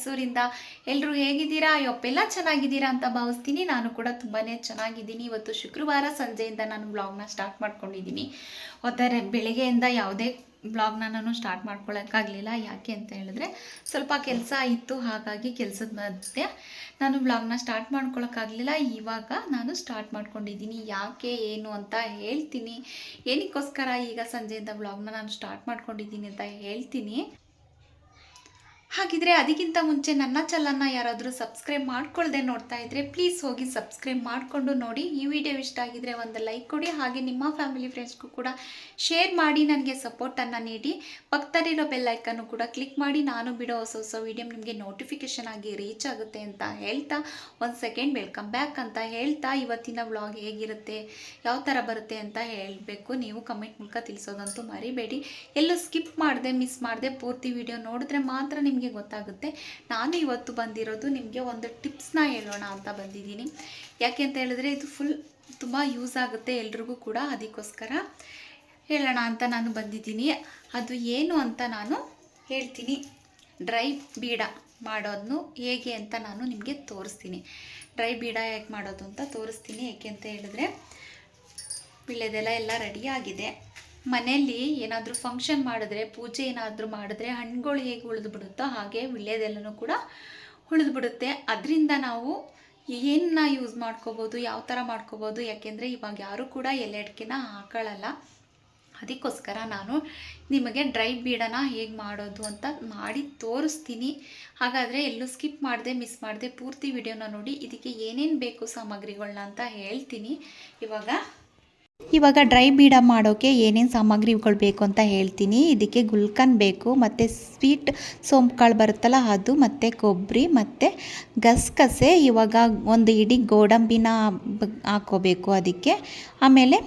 ಮೈಸೂರಿಂದ. ಎಲ್ಲರೂ ಹೇಗಿದ್ದೀರಾ? ಅಯ್ಯೊಪ್ಪೆಲ್ಲ ಚೆನ್ನಾಗಿದ್ದೀರಾ ಅಂತ ಭಾವಿಸ್ತೀನಿ. ನಾನು ಕೂಡ ತುಂಬಾ ಚೆನ್ನಾಗಿದ್ದೀನಿ. ಇವತ್ತು ಶುಕ್ರವಾರ ಸಂಜೆಯಿಂದ ನಾನು ಬ್ಲಾಗ್ನ ಸ್ಟಾರ್ಟ್ ಮಾಡ್ಕೊಂಡಿದ್ದೀನಿ. ಒತ್ತಾರೆ ಬೆಳಗ್ಗೆಯಿಂದ ಯಾವುದೇ ಬ್ಲಾಗ್ನ ನಾನು ಸ್ಟಾರ್ಟ್ ಮಾಡ್ಕೊಳ್ಳೋಕ್ಕಾಗಲಿಲ್ಲ ಯಾಕೆ ಅಂತ ಹೇಳಿದ್ರೆ, ಸ್ವಲ್ಪ ಕೆಲಸ ಇತ್ತು. ಹಾಗಾಗಿ ಕೆಲಸದ ಮಧ್ಯೆ ನಾನು ಬ್ಲಾಗ್ನ ಸ್ಟಾರ್ಟ್ ಮಾಡ್ಕೊಳ್ಳೋಕ್ಕಾಗಲಿಲ್ಲ ಇವಾಗ ನಾನು ಸ್ಟಾರ್ಟ್ ಮಾಡ್ಕೊಂಡಿದ್ದೀನಿ. ಯಾಕೆ, ಏನು ಅಂತ ಹೇಳ್ತೀನಿ. ಏನಕ್ಕೋಸ್ಕರ ಈಗ ಸಂಜೆಯಿಂದ ಬ್ಲಾಗ್ನ ನಾನು ಸ್ಟಾರ್ಟ್ ಮಾಡ್ಕೊಂಡಿದ್ದೀನಿ ಅಂತ ಹೇಳ್ತೀನಿ. ಹಾಗಿದ್ರೆ ಅದಕ್ಕಿಂತ ಮುಂಚೆ ನನ್ನ ಚಾನಲ್ನ ಯಾರಾದರೂ ಸಬ್ಸ್ಕ್ರೈಬ್ ಮಾಡ್ಕೊಳ್ಳದೆ ನೋಡ್ತಾ ಇದ್ರೆ ಪ್ಲೀಸ್ ಹೋಗಿ ಸಬ್ಸ್ಕ್ರೈಬ್ ಮಾಡಿಕೊಂಡು ನೋಡಿ. ಈ ವಿಡಿಯೋ ಇಷ್ಟ ಆಗಿದ್ರೆ ಒಂದು ಲೈಕ್ ಕೊಡಿ. ಹಾಗೆ ನಿಮ್ಮ ಫ್ಯಾಮಿಲಿ ಫ್ರೆಂಡ್ಸ್ಗೂ ಕೂಡ ಶೇರ್ ಮಾಡಿ, ನನಗೆ ಸಪೋರ್ಟನ್ನು ನೀಡಿ. ಪಕ್ಕದಲ್ಲಿರೋ ಬೆಲ್ ಐಕನ್ನು ಕೂಡ ಕ್ಲಿಕ್ ಮಾಡಿ. ನಾನು ಬಿಡೋ ಹೊಸ ಹೊಸ ವಿಡಿಯೋ ನಿಮಗೆ ನೋಟಿಫಿಕೇಷನ್ ಆಗಿ ರೀಚ್ ಆಗುತ್ತೆ ಅಂತ ಹೇಳ್ತಾ ಒಂದು ಸೆಕೆಂಡ್ ವೆಲ್ಕಮ್ ಬ್ಯಾಕ್ ಅಂತ ಹೇಳ್ತಾ ಇವತ್ತಿನ ವ್ಲಾಗ್ ಹೇಗಿರುತ್ತೆ, ಯಾವ ಥರ ಬರುತ್ತೆ ಅಂತ ಹೇಳಬೇಕು. ನೀವು ಕಮೆಂಟ್ ಮೂಲಕ ತಿಳಿಸೋದಂತೂ ಮರಿಬೇಡಿ. ಎಲ್ಲೂ ಸ್ಕಿಪ್ ಮಾಡಿದೆ ಮಿಸ್ ಮಾಡಿದೆ, ಪೂರ್ತಿ ವಿಡಿಯೋ ನೋಡಿದ್ರೆ ಮಾತ್ರ ನಿಮಗೆ ಗೊತ್ತಾಗುತ್ತೆ. ನಾನು ಇವತ್ತು ಬಂದಿರೋದು ನಿಮಗೆ ಒಂದು ಟಿಪ್ಸ್ನ ಹೇಳೋಣ ಅಂತ ಬಂದಿದ್ದೀನಿ. ಯಾಕೆ ಅಂತ ಹೇಳಿದ್ರೆ ಇದು ಫುಲ್ ತುಂಬ ಯೂಸ್ ಆಗುತ್ತೆ ಎಲ್ರಿಗೂ ಕೂಡ. ಅದಕ್ಕೋಸ್ಕರ ಹೇಳೋಣ ಅಂತ ನಾನು ಬಂದಿದ್ದೀನಿ. ಅದು ಏನು ಅಂತ ನಾನು ಹೇಳ್ತೀನಿ. ಡ್ರೈ ಬೀಡ ಮಾಡೋದನ್ನು ಹೇಗೆ ಅಂತ ನಾನು ನಿಮಗೆ ತೋರಿಸ್ತೀನಿ. ಡ್ರೈ ಬೀಡ ಹೇಗೆ ಮಾಡೋದು ಅಂತ ತೋರಿಸ್ತೀನಿ. ಏಕೆ ಅಂತ ಹೇಳಿದ್ರೆ, ಬಿಳೆದೆಲ್ಲ ಎಲ್ಲ ರೆಡಿ ಆಗಿದೆ. ಮನೆಯಲ್ಲಿ ಏನಾದರೂ ಫಂಕ್ಷನ್ ಮಾಡಿದ್ರೆ, ಪೂಜೆ ಏನಾದರೂ ಮಾಡಿದ್ರೆ ಹಣ್ಣುಗಳು ಹೇಗೆ ಉಳಿದು ಬಿಡುತ್ತೋ ಹಾಗೆ ವಿಳ್ಯದೆಲ್ಲನೂ ಕೂಡ ಉಳಿದು ಬಿಡುತ್ತೆ ಅದರಿಂದ ನಾವು ಏನನ್ನ ಯೂಸ್ ಮಾಡ್ಕೋಬೋದು, ಯಾವ ಥರ ಮಾಡ್ಕೋಬೋದು, ಯಾಕೆಂದರೆ ಇವಾಗ ಯಾರೂ ಕೂಡ ಎಲೆ ಅಡಿಕೆನ ಹಾಕೊಳ್ಳಲ್ಲ ಅದಕ್ಕೋಸ್ಕರ ನಾನು ನಿಮಗೆ ಡ್ರೈ ಬೀಡನ ಹೇಗೆ ಮಾಡೋದು ಅಂತ ಮಾಡಿ ತೋರಿಸ್ತೀನಿ. ಹಾಗಾದರೆ ಎಲ್ಲೂ ಸ್ಕಿಪ್ ಮಾಡದೆ ಮಿಸ್ ಮಾಡದೆ ಪೂರ್ತಿ ವಿಡಿಯೋನ ನೋಡಿ, ಇದಕ್ಕೆ ಏನೇನು ಬೇಕು ಸಾಮಗ್ರಿಗಳನ್ನ ಅಂತ ಹೇಳ್ತೀನಿ. ಇವಾಗ ಇವಾಗ ಡ್ರೈ ಬೀಡ ಮಾಡೋಕ್ಕೆ ಏನೇನು ಸಾಮಗ್ರಿಗಳು ಬೇಕು ಅಂತ ಹೇಳ್ತೀನಿ. ಇದಕ್ಕೆ ಗುಲ್ಕನ್ ಬೇಕು, ಮತ್ತು ಸ್ವೀಟ್ ಸೋಂಪುಗಳು ಬರುತ್ತಲ್ಲ ಅದು, ಮತ್ತು ಕೊಬ್ಬರಿ, ಮತ್ತು ಗಸಗಸೆ, ಇವಾಗ ಒಂದು ಇಡೀ ಗೋಡಂಬಿನ ಹಾಕೋಬೇಕು ಅದಕ್ಕೆ. ಆಮೇಲೆ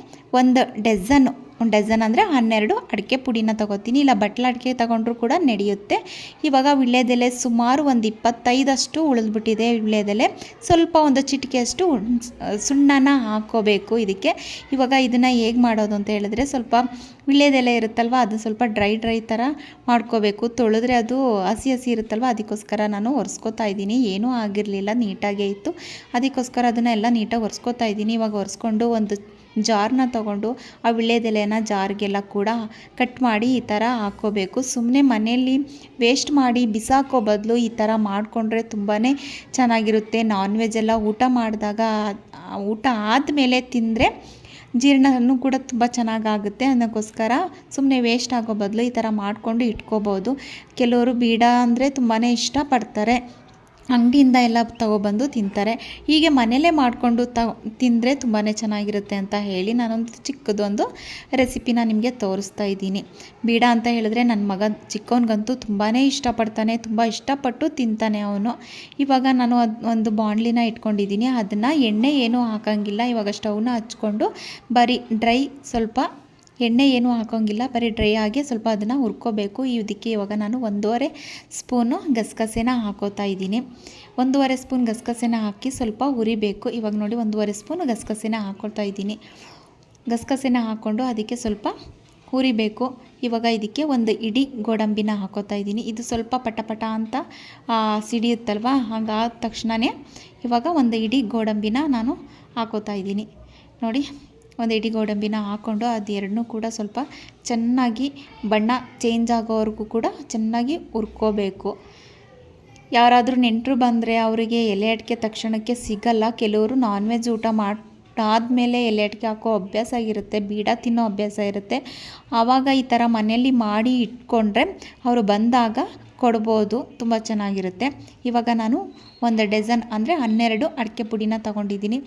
ಒಂದು ಡಜನ್ ಒಂದು ಡಜನ್ ಅಂದರೆ ಹನ್ನೆರಡು ಅಡಿಕೆ ಪುಡಿನ ತಗೋತೀನಿ. ಇಲ್ಲ, ಬಟ್ಲ ಅಡಿಕೆ ತಗೊಂಡ್ರೂ ಕೂಡ ನಡೆಯುತ್ತೆ. ಇವಾಗ ವಿಳ್ಯದೆಲೆ ಸುಮಾರು ಒಂದು ಇಪ್ಪತ್ತೈದಷ್ಟು ಉಳಿದ್ಬಿಟ್ಟಿದೆ ವಿಳ್ಯದೆಲೆ. ಸ್ವಲ್ಪ ಒಂದು ಚಿಟಿಕೆಯಷ್ಟು ಸುಣ್ಣನ ಹಾಕೋಬೇಕು ಇದಕ್ಕೆ. ಇವಾಗ ಇದನ್ನು ಹೇಗೆ ಮಾಡೋದು ಅಂತ ಹೇಳಿದ್ರೆ ಸ್ವಲ್ಪ ವಿಳ್ಯದೆಲೆ ಇರುತ್ತಲ್ವ, ಅದು ಸ್ವಲ್ಪ ಡ್ರೈ ಡ್ರೈ ಥರ ಮಾಡ್ಕೋಬೇಕು. ತೊಳೆದ್ರೆ ಅದು ಹಸಿ ಹಸಿ ಇರುತ್ತಲ್ವ, ಅದಕ್ಕೋಸ್ಕರ ನಾನು ಒರೆಸ್ಕೋತಾ ಇದ್ದೀನಿ. ಏನೂ ಆಗಿರಲಿಲ್ಲ, ನೀಟಾಗೇ ಇತ್ತು. ಅದಕ್ಕೋಸ್ಕರ ಅದನ್ನೆಲ್ಲ ನೀಟಾಗಿ ಒರೆಸ್ಕೋತಾ ಇದ್ದೀನಿ. ಇವಾಗ ಒರೆಸ್ಕೊಂಡು ಒಂದು ಜಾರ್ನ ತಗೊಂಡು ಆ ವಿಳ್ಯದೆಲೆನ ಜಾರ್ಗೆಲ್ಲ ಕೂಡ ಕಟ್ ಮಾಡಿ ಈ ಥರ ಹಾಕ್ಕೋಬೇಕು. ಸುಮ್ಮನೆ ಮನೆಯಲ್ಲಿ ವೇಸ್ಟ್ ಮಾಡಿ ಬಿಸಾಕೋ ಬದಲು ಈ ಥರ ಮಾಡಿಕೊಂಡ್ರೆ ತುಂಬಾ ಚೆನ್ನಾಗಿರುತ್ತೆ. ನಾನ್ ವೆಜ್ ಎಲ್ಲ ಊಟ ಮಾಡಿದಾಗ ಊಟ ಆದಮೇಲೆ ತಿಂದರೆ ಜೀರ್ಣನೂ ಕೂಡ ತುಂಬ ಚೆನ್ನಾಗಾಗುತ್ತೆ. ಅದಕ್ಕೋಸ್ಕರ ಸುಮ್ಮನೆ ವೇಸ್ಟ್ ಆಗೋ ಬದಲು ಈ ಥರ ಮಾಡಿಕೊಂಡು ಇಟ್ಕೋಬೋದು. ಕೆಲವರು ಬೀಡ ಅಂದರೆ ತುಂಬಾ ಇಷ್ಟಪಡ್ತಾರೆ. ಅಂಗಡಿಯಿಂದ ಎಲ್ಲ ತಗೊಬಂದು ತಿಂತಾರೆ. ಹೀಗೆ ಮನೆಯಲ್ಲೇ ಮಾಡಿಕೊಂಡು ತ, ತಿಂದರೆ ತುಂಬಾ ಚೆನ್ನಾಗಿರುತ್ತೆ ಅಂತ ಹೇಳಿ ನಾನೊಂದು ಚಿಕ್ಕದೊಂದು ರೆಸಿಪಿನ ನಿಮಗೆ ತೋರಿಸ್ತಾ ಇದ್ದೀನಿ. ಬೀಡ ಅಂತ ಹೇಳಿದ್ರೆ ನನ್ನ ಮಗ ಚಿಕ್ಕವನಿಗಂತೂ ತುಂಬಾ ಇಷ್ಟಪಡ್ತಾನೆ, ತುಂಬ ಇಷ್ಟಪಟ್ಟು ತಿಂತಾನೆ ಅವನು. ಇವಾಗ ನಾನು ಅದು, ಒಂದು ಬಾಣಲಿನ ಇಟ್ಕೊಂಡಿದ್ದೀನಿ. ಅದನ್ನು ಎಣ್ಣೆ ಏನೂ ಹಾಕೋಂಗಿಲ್ಲ. ಇವಾಗ ಸ್ಟವ್ನ ಹಚ್ಕೊಂಡು ಬರೀ ಡ್ರೈ ಸ್ವಲ್ಪ ಎಣ್ಣೆ ಏನೂ ಹಾಕೋಂಗಿಲ್ಲ, ಬರೀ ಡ್ರೈ ಆಗಿ ಸ್ವಲ್ಪ ಅದನ್ನು ಹುರ್ಕೋಬೇಕು. ಇದಕ್ಕೆ ಇವಾಗ ನಾನು ಒಂದೂವರೆ ಸ್ಪೂನು ಗಸಗಸೆನ ಹಾಕೋತಾ ಇದ್ದೀನಿ. ಒಂದೂವರೆ ಸ್ಪೂನ್ ಗಸಗಸೆನ ಹಾಕಿ ಸ್ವಲ್ಪ ಹುರಿಬೇಕು. ಇವಾಗ ನೋಡಿ ಒಂದೂವರೆ ಸ್ಪೂನು ಗಸಗಸೆನ ಹಾಕೊಳ್ತಾ ಇದ್ದೀನಿ. ಗಸಗಸೆನ ಹಾಕ್ಕೊಂಡು ಅದಕ್ಕೆ ಸ್ವಲ್ಪ ಹುರಿಬೇಕು. ಇವಾಗ ಇದಕ್ಕೆ ಒಂದು ಇಡೀ ಗೋಡಂಬಿನ ಹಾಕೋತಾ ಇದ್ದೀನಿ. ಇದು ಸ್ವಲ್ಪ ಪಟ ಪಟ ಅಂತ ಸಿಡಿಯುತ್ತಲ್ವ? ಹಾಗಾದ ತಕ್ಷಣವೇ ಇವಾಗ ಒಂದು ಇಡೀ ಗೋಡಂಬಿನ ನಾನು ಹಾಕೋತಾ ಇದ್ದೀನಿ. ನೋಡಿ. ಒಂದು ಇಡೀ ಗೋಡಂಬಿನ ಹಾಕ್ಕೊಂಡು ಅದು ಎರಡನ್ನೂ ಕೂಡ ಸ್ವಲ್ಪ ಚೆನ್ನಾಗಿ ಬಣ್ಣ ಚೇಂಜ್ ಆಗೋವರೆಗೂ ಕೂಡ ಚೆನ್ನಾಗಿ ಹುರ್ಕೋಬೇಕು. ಯಾರಾದರೂ ನೆಂಟರು ಬಂದರೆ ಅವರಿಗೆ ಎಲೆ ಅಡಿಕೆ ತಕ್ಷಣಕ್ಕೆ ಸಿಗಲ್ಲ. ಕೆಲವರು ನಾನ್ ವೆಜ್ ಊಟ ಮಾಡಾದ್ಮೇಲೆ ಎಲೆ ಅಡಿಕೆ ಹಾಕೋ ಅಭ್ಯಾಸ ಇರುತ್ತೆ, ಬೀಡ ತಿನ್ನೋ ಅಭ್ಯಾಸ ಇರುತ್ತೆ. ಆವಾಗ ಈ ಥರ ಮನೆಯಲ್ಲಿ ಮಾಡಿ ಇಟ್ಕೊಂಡ್ರೆ ಅವರು ಬಂದಾಗ ಕೊಡ್ಬೋದು, ತುಂಬ ಚೆನ್ನಾಗಿರುತ್ತೆ. ಇವಾಗ ನಾನು ಒಂದು ಡಜನ್ ಅಂದರೆ ಹನ್ನೆರಡು ಅಡಿಕೆ ಪುಡಿನ ತಗೊಂಡಿದ್ದೀನಿ.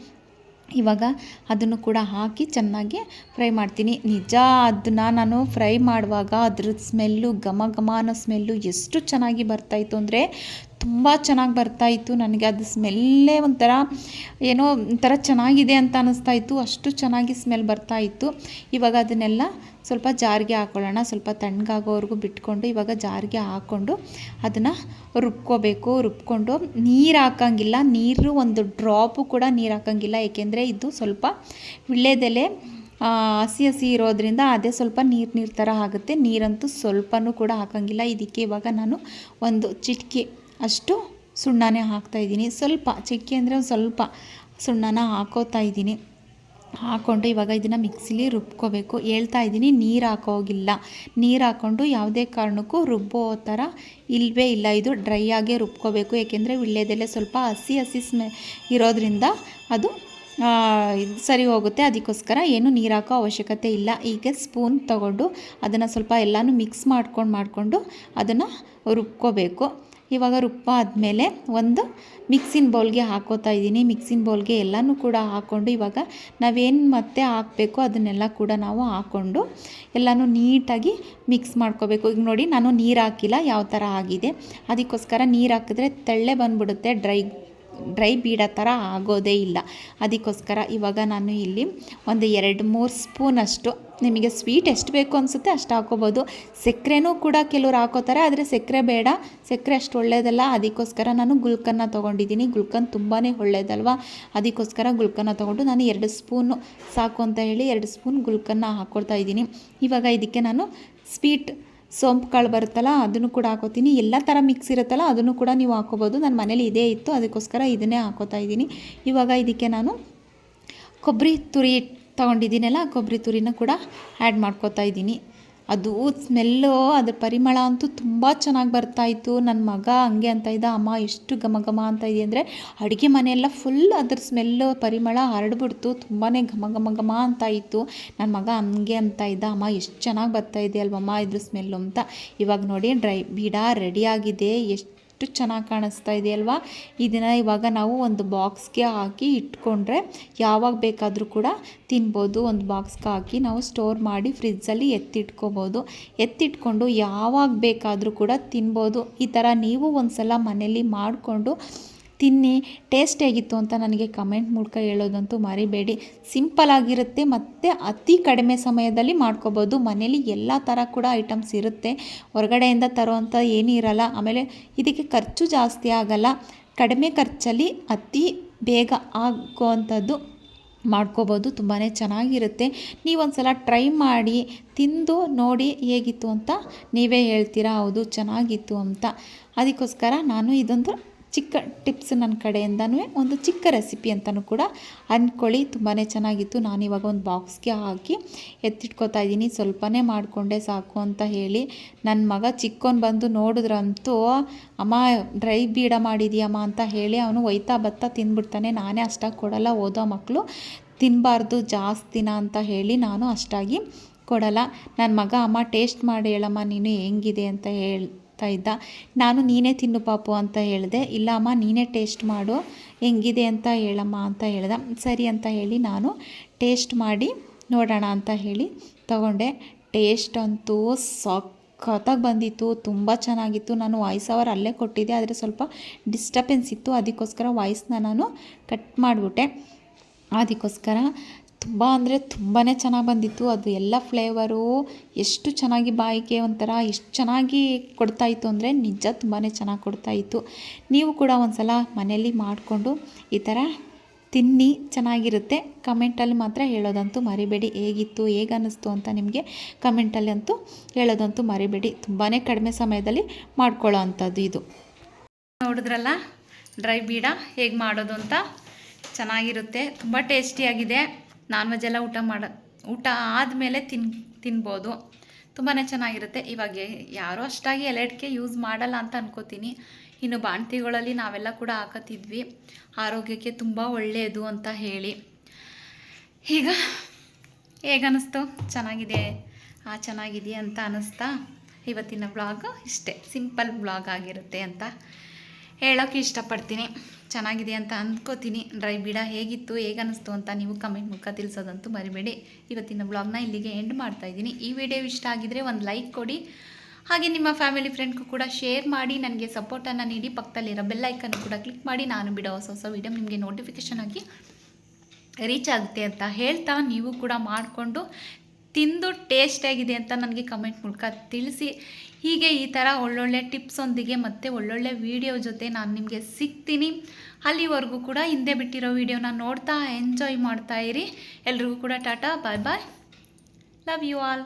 ಇವಾಗ ಅದನ್ನು ಕೂಡ ಹಾಕಿ ಚೆನ್ನಾಗಿ ಫ್ರೈ ಮಾಡ್ತೀನಿ. ನಿಜ ಅದನ್ನು ನಾನು ಫ್ರೈ ಮಾಡುವಾಗ ಅದ್ರ ಸ್ಮೆಲ್ಲು ಘಮ ಘಮ ಅನ್ನೋ ಸ್ಮೆಲ್ಲು ಎಷ್ಟು ಚೆನ್ನಾಗಿ ಬರ್ತಾಯಿತ್ತು ಅಂದರೆ ತುಂಬ ಚೆನ್ನಾಗಿ ಬರ್ತಾಯಿತ್ತು ನನಗೆ ಅದು ಸ್ಮೆಲ್ಲೇ ಒಂಥರ ಏನೋ ಒಂಥರ ಚೆನ್ನಾಗಿದೆ ಅಂತ ಅನ್ನಿಸ್ತಾ ಇತ್ತು. ಅಷ್ಟು ಚೆನ್ನಾಗಿ ಸ್ಮೆಲ್ ಬರ್ತಾಯಿತ್ತು ಇವಾಗ ಅದನ್ನೆಲ್ಲ ಸ್ವಲ್ಪ ಜಾರಿಗೆ ಹಾಕ್ಕೊಳ್ಳೋಣ ಸ್ವಲ್ಪ ತಣ್ಣಗಾಗೋವರೆಗೂ ಬಿಟ್ಕೊಂಡು ಇವಾಗ ಜಾರಿಗೆ ಹಾಕ್ಕೊಂಡು ಅದನ್ನು ರುಬ್ಕೋಬೇಕು. ರುಬ್ಕೊಂಡು ನೀರು ಹಾಕಂಗಿಲ್ಲ. ನೀರು ಒಂದು ಡ್ರಾಪು ಕೂಡ ನೀರು ಹಾಕಂಗಿಲ್ಲ. ಏಕೆಂದರೆ ಇದು ಸ್ವಲ್ಪ ವಿಳ್ಳೆದೆಲೆ ಹಸಿ ಹಸಿ ಇರೋದ್ರಿಂದ ಅದೇ ಸ್ವಲ್ಪ ನೀರು ನೀರು ಥರ ಆಗುತ್ತೆ. ನೀರಂತೂ ಸ್ವಲ್ಪನೂ ಕೂಡ ಹಾಕಂಗಿಲ್ಲ. ಇದಕ್ಕೆ ಇವಾಗ ನಾನು ಒಂದು ಚಿಟಿಕೆ ಅಷ್ಟು ಸುಣ್ಣನೇ ಹಾಕ್ತಾಯಿದ್ದೀನಿ ಸ್ವಲ್ಪ ಚಕ್ಕೆ ಅಂದರೆ ಒಂದು ಸ್ವಲ್ಪ ಸುಣ್ಣನ ಹಾಕೋತಾ ಇದ್ದೀನಿ. ಹಾಕ್ಕೊಂಡು ಇವಾಗ ಇದನ್ನು ಮಿಕ್ಸಿಲಿ ರುಬ್ಕೋಬೇಕು. ಹೇಳ್ತಾ ಇದ್ದೀನಿ, ನೀರು ಹಾಕೋಗಿಲ್ಲ. ನೀರು ಹಾಕ್ಕೊಂಡು ಯಾವುದೇ ಕಾರಣಕ್ಕೂ ರುಬ್ಬೋ ಥರ ಇಲ್ಲವೇ ಇಲ್ಲ. ಇದು ಡ್ರೈ ಆಗೇ ರುಬ್ಕೋಬೇಕು. ಏಕೆಂದರೆ ವಿಳ್ಯದಲ್ಲೇ ಸ್ವಲ್ಪ ಹಸಿ ಹಸಿ ಸ್ಮೆ ಇರೋದ್ರಿಂದ ಅದು ಸರಿ ಹೋಗುತ್ತೆ. ಅದಕ್ಕೋಸ್ಕರ ಏನು ನೀರು ಹಾಕೋ ಅವಶ್ಯಕತೆ ಇಲ್ಲ. ಈಗ ಸ್ಪೂನ್ ತಗೊಂಡು ಅದನ್ನು ಸ್ವಲ್ಪ ಎಲ್ಲನೂ ಮಿಕ್ಸ್ ಮಾಡ್ಕೊಂಡು ಮಾಡಿಕೊಂಡು ಅದನ್ನು ರುಬ್ಕೋಬೇಕು. ಇವಾಗ ರುಬ್ಬ ಆದಮೇಲೆ ಒಂದು ಮಿಕ್ಸಿನ ಬೌಲ್ಗೆ ಹಾಕೋತಾ ಇದ್ದೀನಿ. ಮಿಕ್ಸಿನ ಬೌಲ್ಗೆ ಎಲ್ಲನೂ ಕೂಡ ಹಾಕ್ಕೊಂಡು ಇವಾಗ ನಾವೇನು ಮತ್ತೆ ಹಾಕಬೇಕು ಅದನ್ನೆಲ್ಲ ಕೂಡ ನಾವು ಹಾಕ್ಕೊಂಡು ಎಲ್ಲನೂ ನೀಟಾಗಿ ಮಿಕ್ಸ್ ಮಾಡ್ಕೋಬೇಕು. ಈಗ ನೋಡಿ, ನಾನು ನೀರು ಹಾಕಿಲ್ಲ, ಯಾವ ಥರ ಆಗಿದೆ. ಅದಕ್ಕೋಸ್ಕರ ನೀರು ಹಾಕಿದ್ರೆ ತೆಳ್ಳೆ ಬಂದುಬಿಡುತ್ತೆ, ಡ್ರೈ ಡ್ರೈ ಬೀಡೋ ಥರ ಆಗೋದೇ ಇಲ್ಲ. ಅದಕ್ಕೋಸ್ಕರ ಇವಾಗ ನಾನು ಇಲ್ಲಿ ಒಂದು ಎರಡು ಮೂರು ಸ್ಪೂನಷ್ಟು ನಿಮಗೆ ಸ್ವೀಟ್ ಎಷ್ಟು ಬೇಕು ಅನಿಸುತ್ತೆ ಅಷ್ಟು ಹಾಕೋಬೋದು ಸಕ್ಕರೆನೂ ಕೂಡ ಕೆಲವ್ರು ಹಾಕೋತಾರೆ ಆದರೆ ಸಕ್ಕರೆ ಬೇಡ. ಸಕ್ಕರೆ ಅಷ್ಟು ಒಳ್ಳೆಯದಲ್ಲ ಅದಕ್ಕೋಸ್ಕರ ನಾನು ಗುಲ್ಕನ್ನ ತೊಗೊಂಡಿದ್ದೀನಿ. ಗುಲ್ಕನ್ ತುಂಬಾ ಒಳ್ಳೆಯದಲ್ವ ಅದಕ್ಕೋಸ್ಕರ ಗುಲ್ಕನ್ನ ತೊಗೊಂಡು ನಾನು ಎರಡು ಸ್ಪೂನು ಸಾಕು ಅಂತ ಹೇಳಿ ಎರಡು ಸ್ಪೂನ್ ಗುಲ್ಕನ್ನ ಹಾಕ್ಕೊಳ್ತಾ ಇದ್ದೀನಿ. ಇವಾಗ ಇದಕ್ಕೆ ನಾನು ಸ್ವೀಟ್ ಸೋಂಪು ಕಾಳು ಬರುತ್ತಲ್ಲ, ಅದನ್ನು ಕೂಡ ಹಾಕೋತೀನಿ. ಎಲ್ಲ ಥರ ಮಿಕ್ಸ್ ಇರುತ್ತಲ್ಲ, ಅದನ್ನು ಕೂಡ ನೀವು ಹಾಕೋಬೋದು. ನನ್ನ ಮನೇಲಿ ಇದೇ ಇತ್ತು, ಅದಕ್ಕೋಸ್ಕರ ಇದನ್ನೇ ಹಾಕೋತಾ ಇದ್ದೀನಿ. ಇವಾಗ ಇದಕ್ಕೆ ನಾನು ಕೊಬ್ಬರಿ ತುರಿ ತೊಗೊಂಡಿದ್ದೀನಲ್ಲ, ಕೊಬ್ಬರಿ ತುರಿನ ಕೂಡ ಆ್ಯಡ್ ಮಾಡ್ಕೋತಾ ಇದ್ದೀನಿ. ಅದು ಸ್ಮೆಲ್ಲು, ಅದ್ರ ಪರಿಮಳ ಅಂತೂ ತುಂಬ ಚೆನ್ನಾಗಿ ಬರ್ತಾಯಿತ್ತು ನನ್ನ ಮಗ ಹಂಗೆ ಅಂತ ಇದ್ದ, ಅಮ್ಮ, ಎಷ್ಟು ಘಮ ಘಮ ಅಂತ ಇದೆ. ಅಂದರೆ ಅಡುಗೆ ಮನೆಯೆಲ್ಲ ಫುಲ್ ಅದ್ರ ಸ್ಮೆಲ್ಲು ಪರಿಮಳ ಹರಡ್ಬಿಡ್ತು. ತುಂಬಾ ಘಮ ಘಮ ಘಮ ಅಂತ ಇತ್ತು. ನನ್ನ ಮಗ ಹಂಗೆ ಅಂತ ಇದ್ದ, ಅಮ್ಮ, ಎಷ್ಟು ಚೆನ್ನಾಗಿ ಬರ್ತಾ ಇದೆ ಅಲ್ವಮ್ಮ ಇದ್ರ ಸ್ಮೆಲ್ಲು ಅಂತ? ಇವಾಗ ನೋಡಿ, ಡ್ರೈ ಬೀಡ ರೆಡಿಯಾಗಿದೆ ಎಷ್ಟು ಚೆನ್ನಾಗಿ ಕಾಣಿಸ್ತಾ ಇದೆ ಅಲ್ವಾ ಇದನ್ನು ಇವಾಗ ನಾವು ಒಂದು ಬಾಕ್ಸ್ಗೆ ಹಾಕಿ ಇಟ್ಕೊಂಡ್ರೆ ಯಾವಾಗ ಬೇಕಾದರೂ ಕೂಡ ತಿನ್ಬೋದು. ಒಂದು ಬಾಕ್ಸ್ಗೆ ಹಾಕಿ ನಾವು ಸ್ಟೋರ್ ಮಾಡಿ ಫ್ರಿಜ್ಜಲ್ಲಿ ಎತ್ತಿಟ್ಕೋಬೋದು. ಎತ್ತಿಟ್ಕೊಂಡು ಯಾವಾಗ ಬೇಕಾದರೂ ಕೂಡ ತಿನ್ಬೋದು. ಈ ಥರ ನೀವು ಒಂದು ಸಲ ಮನೇಲಿ ಮಾಡಿಕೊಂಡು ತಿನ್ನಿ ಟೇಸ್ಟ್ ಹೇಗಿತ್ತು ಅಂತ ನನಗೆ ಕಮೆಂಟ್ ಮೂಲಕ ಹೇಳೋದಂತೂ ಮರಿಬೇಡಿ. ಸಿಂಪಲ್ ಆಗಿರುತ್ತೆ ಮತ್ತು ಅತಿ ಕಡಿಮೆ ಸಮಯದಲ್ಲಿ ಮಾಡ್ಕೋಬೋದು. ಮನೇಲಿ ಎಲ್ಲ ಥರ ಕೂಡ ಐಟಮ್ಸ್ ಇರುತ್ತೆ. ಹೊರಗಡೆಯಿಂದ ತರೋವಂಥ ಏನೂ ಇರಲ್ಲ. ಆಮೇಲೆ ಇದಕ್ಕೆ ಖರ್ಚು ಜಾಸ್ತಿ ಆಗಲ್ಲ. ಕಡಿಮೆ ಖರ್ಚಲ್ಲಿ ಅತಿ ಬೇಗ ಆಗುವಂಥದ್ದು ಮಾಡ್ಕೋಬೋದು. ತುಂಬಾ ಚೆನ್ನಾಗಿರುತ್ತೆ. ನೀವೊಂದು ಸಲ ಟ್ರೈ ಮಾಡಿ, ತಿಂದು ನೋಡಿ ಹೇಗಿತ್ತು ಅಂತ ನೀವೇ ಹೇಳ್ತೀರಾ? ಹೌದು, ಚೆನ್ನಾಗಿತ್ತು ಅಂತ. ಅದಕ್ಕೋಸ್ಕರ ನಾನು ಇದೊಂದು ಚಿಕ್ಕ ಟಿಪ್ಸ್ ನನ್ನ ಕಡೆಯಿಂದನೂ, ಒಂದು ಚಿಕ್ಕ ರೆಸಿಪಿ ಅಂತಲೂ ಕೂಡ ಅಂದ್ಕೊಳ್ಳಿ. ತುಂಬಾ ಚೆನ್ನಾಗಿತ್ತು. ನಾನಿವಾಗ ಒಂದು ಬಾಕ್ಸ್ಗೆ ಹಾಕಿ ಎತ್ತಿಟ್ಕೊತಾ ಇದ್ದೀನಿ. ಸ್ವಲ್ಪನೇ ಮಾಡಿಕೊಂಡೆ ಸಾಕು ಅಂತ ಹೇಳಿ. ನನ್ನ ಮಗ ಚಿಕ್ಕವನು ಬಂದು ನೋಡಿದ್ರಂತೂ, ಅಮ್ಮ, ಡ್ರೈ ಬೀಡ ಮಾಡಿದೀಯಮ್ಮ ಅಂತ ಹೇಳಿ ಅವನು ಒಯ್ತಾ ಬತ್ತಾ ತಿಂದ್ಬಿಡ್ತಾನೆ. ನಾನೇ ಅಷ್ಟಾಗಿ ಕೊಡಲ್ಲ. ಓದೋ ಮಕ್ಕಳು ತಿನ್ನಬಾರ್ದು ಜಾಸ್ತಿನ ಅಂತ ಹೇಳಿ ನಾನು ಅಷ್ಟಾಗಿ ಕೊಡಲ್ಲ. ನನ್ನ ಮಗ, ಅಮ್ಮ, ಟೇಸ್ಟ್ ಮಾಡಿ ಹೇಳಮ್ಮ. ನೀನು ಹೆಂಗಿದೆ? ಅಂತ ಇದ್ದ. ನಾನು ನೀನೇ ತಿನ್ನು ಪಾಪು ಅಂತ ಹೇಳಿದೆ. ಇಲ್ಲ ಅಮ್ಮ, ನೀನೇ ಟೇಸ್ಟ್ ಮಾಡು. ಹೆಂಗಿದೆ ಅಂತ ಹೇಳಮ್ಮ ಅಂತ ಹೇಳ್ದೆ. ಸರಿ ಅಂತ ಹೇಳಿ ನಾನು ಟೇಸ್ಟ್ ಮಾಡಿ ನೋಡೋಣ ಅಂತ ಹೇಳಿ ತಗೊಂಡೆ. ಟೇಸ್ಟ್ ಅಂತೂ ಸಖತ್ತಾಗಿ ಬಂದಿತ್ತು. ತುಂಬ ಚೆನ್ನಾಗಿತ್ತು. ನಾನು ವಾಯ್ಸ್ ಅವರ್ ಅಲ್ಲೇ ಕೊಟ್ಟಿದ್ದೆ. ಆದರೆ ಸ್ವಲ್ಪ ಡಿಸ್ಟರ್ಬೆನ್ಸ್ ಇತ್ತು. ಅದಕ್ಕೋಸ್ಕರ ವಾಯ್ಸ್ನ ನಾನು ಕಟ್ ಮಾಡಿಬಿಟ್ಟೆ. ಅದಕ್ಕೋಸ್ಕರ ತುಂಬ ಅಂದರೆ ತುಂಬಾ ಚೆನ್ನಾಗಿ ಬಂದಿತ್ತು. ಅದು ಎಲ್ಲ ಫ್ಲೇವರು ಎಷ್ಟು ಚೆನ್ನಾಗಿ ಬಾಯಿಗೆ ಒಂಥರ ಎಷ್ಟು ಚೆನ್ನಾಗಿ ಕೊಡ್ತಾಯಿತ್ತು ಅಂದರೆ ನಿಜ ತುಂಬಾ ಚೆನ್ನಾಗಿ ಕೊಡ್ತಾಯಿತ್ತು. ನೀವು ಕೂಡ ಒಂದು ಮನೆಯಲ್ಲಿ ಮಾಡಿಕೊಂಡು ಈ ಥರ ತಿನ್ನಿ, ಚೆನ್ನಾಗಿರುತ್ತೆ. ಕಮೆಂಟಲ್ಲಿ ಮಾತ್ರ ಹೇಳೋದಂತೂ ಮರಿಬೇಡಿ. ಹೇಗಿತ್ತು, ಹೇಗೆ ಅನ್ನಿಸ್ತು ಅಂತ ನಿಮಗೆ ಕಮೆಂಟಲ್ಲಿ ಅಂತೂ ಹೇಳೋದಂತೂ ಮರಿಬೇಡಿ. ತುಂಬಾ ಕಡಿಮೆ ಸಮಯದಲ್ಲಿ ಮಾಡ್ಕೊಳ್ಳೋ ಅಂಥದ್ದು ಇದು. ನೋಡಿದ್ರಲ್ಲ, ಡ್ರೈ ಬೀಡ ಹೇಗೆ ಮಾಡೋದು ಅಂತ? ಚೆನ್ನಾಗಿರುತ್ತೆ. ತುಂಬ ಟೇಸ್ಟಿಯಾಗಿದೆ. ನಾನ್ ವೆಜ್ ಎಲ್ಲ ಊಟ ಮಾಡ, ಊಟ ಆದಮೇಲೆ ತಿನ್, ತಿನ್ಬೋದು. ತುಂಬಾ ಚೆನ್ನಾಗಿರುತ್ತೆ. ಇವಾಗ ಯಾರೂ ಅಷ್ಟಾಗಿ ಎಲೆಡ್ಕೆ ಯೂಸ್ ಮಾಡಲ್ಲ ಅಂತ ಅನ್ಕೋತೀನಿ. ಇನ್ನು ಬಾಣ್ತಿಗಳಲ್ಲಿ ನಾವೆಲ್ಲ ಕೂಡ ಹಾಕತ್ತಿದ್ವಿ. ಆರೋಗ್ಯಕ್ಕೆ ತುಂಬ ಒಳ್ಳೆಯದು ಅಂತ ಹೇಳಿ. ಈಗ ಹೇಗನ್ನಿಸ್ತು ಚೆನ್ನಾಗಿದೆ? ಆ ಚೆನ್ನಾಗಿದೆ ಅಂತ ಅನ್ನಿಸ್ತಾ ಇವತ್ತಿನ ಬ್ಲಾಗ್ ಇಷ್ಟೇ. ಸಿಂಪಲ್ ಬ್ಲಾಗ್ ಆಗಿರುತ್ತೆ ಅಂತ ಹೇಳೋಕ್ಕೆ ಇಷ್ಟಪಡ್ತೀನಿ. ಚೆನ್ನಾಗಿದೆ ಅಂತ ಅಂದ್ಕೋತೀನಿ. ಡ್ರೈ ಬಿಡ ಹೇಗಿತ್ತು ಹೇಗೆ ಅನ್ನಿಸ್ತು ಅಂತ ನೀವು ಕಮೆಂಟ್ ಮುಖ ತಿಳಿಸೋದಂತೂ ಮರಿಬೇಡಿ. ಇವತ್ತಿನ ಬ್ಲಾಗ್ನ ಇಲ್ಲಿಗೆ ಎಂಡ್ ಮಾಡ್ತಾ ಇದ್ದೀನಿ. ಈ ವಿಡಿಯೋ ಇಷ್ಟ ಆಗಿದ್ರೆ ಒಂದು ಲೈಕ್ ಕೊಡಿ. ಹಾಗೆ ನಿಮ್ಮ ಫ್ಯಾಮಿಲಿ ಫ್ರೆಂಡ್ಗೂ ಕೂಡ ಶೇರ್ ಮಾಡಿ, ನನಗೆ ಸಪೋರ್ಟನ್ನು ನೀಡಿ. ಪಕ್ಕದಲ್ಲಿರೋ ಬೆಲ್ಲೈಕನ್ನು ಕೂಡ ಕ್ಲಿಕ್ ಮಾಡಿ. ನಾನು ಬಿಡೋ ಹೊಸ ಹೊಸ ವಿಡಿಯೋ ನಿಮಗೆ ನೋಟಿಫಿಕೇಷನ್ ಆಗಿ ರೀಚ್ ಆಗುತ್ತೆ ಅಂತ ಹೇಳ್ತಾ ನೀವು ಕೂಡ ಮಾಡಿಕೊಂಡು ತಿಂದು ಟೇಸ್ಟ್ ಆಗಿದೆ ಅಂತ ನನಗೆ ಕಮೆಂಟ್ ಮೂಲಕ ತಿಳಿಸಿ. ಹೀಗೆ ಈ ಥರ ಒಳ್ಳೊಳ್ಳೆ ಟಿಪ್ಸೊಂದಿಗೆ ಮತ್ತು ಒಳ್ಳೊಳ್ಳೆ ವೀಡಿಯೋ ಜೊತೆ ನಾನು ನಿಮಗೆ ಸಿಗ್ತೀನಿ. ಅಲ್ಲಿವರೆಗೂ ಕೂಡ ಹಿಂದೆ ಬಿಟ್ಟಿರೋ ವೀಡಿಯೋನ ನೋಡ್ತಾ ಎಂಜಾಯ್ ಮಾಡ್ತಾ ಇರಿ. ಎಲ್ರಿಗೂ ಕೂಡ Tata bye bye love you all